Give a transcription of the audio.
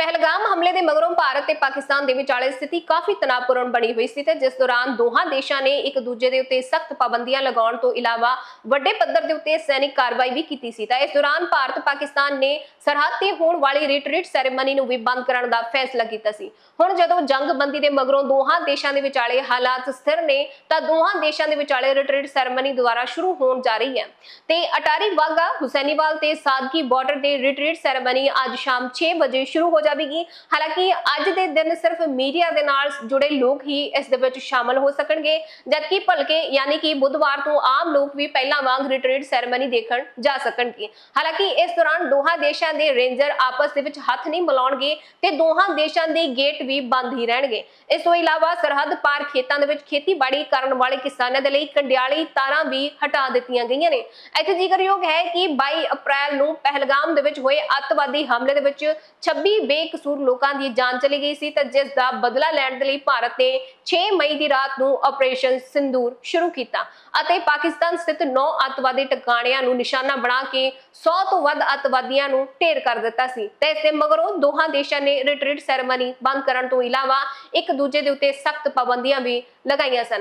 ਪਹਿਲਗਾਮ ਹਮਲੇ ਦੇ ਮਗਰੋਂ ਭਾਰਤ ਤੇ ਪਾਕਿਸਤਾਨ ਦੇ ਵਿਚਾਲੇ ਸਥਿਤੀ ਕਾਫੀ ਤਣਾਅਪੂਰਨ ਬਣੀ ਹੋਈ ਸੀ ਤੇ ਜਿਸ ਦੌਰਾਨ ਦੋਹਾਂ ਦੇਸ਼ਾਂ ਨੇ ਇੱਕ ਦੂਜੇ ਦੇ ਉੱਤੇ ਸਖਤ ਪਾਬੰਦੀਆਂ ਲਗਾਉਣ ਤੋਂ ਇਲਾਵਾ ਵੱਡੇ ਪੱਧਰ ਦੇ ਉੱਤੇ ਸੈਨਿਕ ਕਾਰਵਾਈ ਵੀ ਕੀਤੀ ਸੀ। ਤਾਂ ਇਸ ਦੌਰਾਨ ਭਾਰਤ, ਪਾਕਿਸਤਾਨ ਨੇ ਸਰਹੱਦ ਤੇ ਹੋਣ ਵਾਲੀ ਰਿਟਰੀਟ ਸੈਰੇਮਨੀ ਨੂੰ ਵੀ ਬੰਦ ਕਰਨ ਦਾ ਫੈਸਲਾ ਕੀਤਾ ਸੀ। ਹੁਣ ਜਦੋਂ ਜੰਗਬੰਦੀ ਦੇ ਮਗਰੋਂ ਦੋਹਾਂ ਦੇਸ਼ਾਂ ਦੇ ਵਿਚਾਲੇ ਹਾਲਾਤ ਸਥਿਰ ਨੇ, ਤਾਂ ਦੋਹਾਂ ਦੇਸ਼ਾਂ ਦੇ ਵਿਚਾਲੇ ਰਿਟਰੀਟ ਸੈਰੇਮਨੀ ਦੁਆਰਾ ਸ਼ੁਰੂ ਹੋਣ ਜਾ ਰਹੀ ਹੈ। ਤੇ ਅਟਾਰੀ ਵਾਗਾ ਹੁਸੈਨੀਵਾਲ ਤੇ ਸਾਦਗੀ ਬਾਰਡਰ ਦੇ ਰਿਟਰੀਟ ਸੈਰੇਮਨੀ ਅੱਜ ਸ਼ਾਮ 6 ਵਜੇ ਸ਼ੁਰੂ ਹੋ ਜਾਵੇਗੀ। ਹਾਲਾਂਕਿ ਅੱਜ ਦੇ ਦਿਨ ਸਿਰਫ ਮੀਡੀਆ ਦੇ ਨਾਲ ਜੁੜੇ ਲੋਕ ਹੀ ਇਸ ਦੇ ਵਿੱਚ ਸ਼ਾਮਲ ਹੋ ਸਕਣਗੇ। ਜਦਕਿ ਭਲਕੇ ਯਾਨੀ ਕਿ ਬੁੱਧਵਾਰ ਤੋਂ ਆਮ ਲੋਕ ਵੀ ਪਹਿਲਾਂ ਵਾਂਗ ਰਿਟਰੀਟ ਸੈਰੇਮਨੀ ਦੇਖਣ ਜਾ ਸਕਣਗੇ। ਹਾਲਾਂਕਿ ਇਸ ਦੌਰਾਨ ਦੋਹਾਂ ਦੇਸ਼ਾਂ ਦੇ ਰੇਂਜਰ ਆਪਸ ਦੇ ਵਿੱਚ ਹੱਥ ਨਹੀਂ ਮਿਲਾਉਣਗੇ ਤੇ ਦੋਹਾਂ ਦੇਸ਼ਾਂ ਦੇ ਗੇਟ ਵੀ ਬੰਦ ਹੀ ਰਹਿਣਗੇ। ਇਸ ਤੋਂ ਇਲਾਵਾ ਸਰਹੱਦ ਪਾਰ ਖੇਤਾਂ ਦੇ ਵਿੱਚ ਖੇਤੀਬਾੜੀ ਕਰਨ ਵਾਲੇ ਕਿਸਾਨਾਂ ਦੇ ਲਈ ਕੰਡਿਆਲੀ ਤਾਰਾਂ ਵੀ ਹਟਾ ਦਿੱਤੀਆਂ ਗਈਆਂ ਨੇ। ਇੱਥੇ ਜ਼ਿਕਰਯੋਗ ਹੈ ਕਿ 22 ਅਪ੍ਰੈਲ ਨੂੰ ਪਹਿਲਗਾਮ ਦੇ ਵਿੱਚ ਹੋਏ ਅੱਤਵਾਦੀ ਹਮਲੇ ਦੇ ਵਿੱਚ 26 ਬੇਕਸੂਰ ਲੋਕਾਂ ਦੀ ਜਾਨ ਚਲੀ ਗਈ ਸੀ ਤੇ ਜਿਸ ਦਾ ਬਦਲਾ ਲੈਣ ਦੇ ਲਈ ਭਾਰਤ ਨੇ 6 ਮਈ ਦੀ ਰਾਤ ਨੂੰ ਆਪਰੇਸ਼ਨ ਸਿੰਦੂਰ ਸ਼ੁਰੂ ਕੀਤਾ ਅਤੇ ਪਾਕਿਸਤਾਨ ਸਥਿਤ 9 ਅੱਤਵਾਦੀ ਟਿਕਾਣਿਆਂ ਨੂੰ ਨਿਸ਼ਾਨਾ ਬਣਾ ਕੇ 100 ਤੋਂ ਵੱਧ ਅੱਤਵਾਦੀਆਂ ਨੂੰ ਢੇਰ ਕਰ ਦਿੱਤਾ ਸੀ ਤੇ ਇਸ ਦੇ ਮਗਰੋਂ ਦੋਹਾਂ ਦੇਸ਼ਾਂ ਨੇ ਰਿਟਰੀਟ ਸੈਰੇਮਨੀ ਬੰਦ ਕਰਨ ਤੋਂ ਇਲਾਵਾ ਇੱਕ ਦੂਜੇ ਦੇ ਉੱਤੇ ਸਖਤ ਪਾਬੰਦੀਆਂ ਵੀ ਲਗਾਈਆਂ ਸਨ।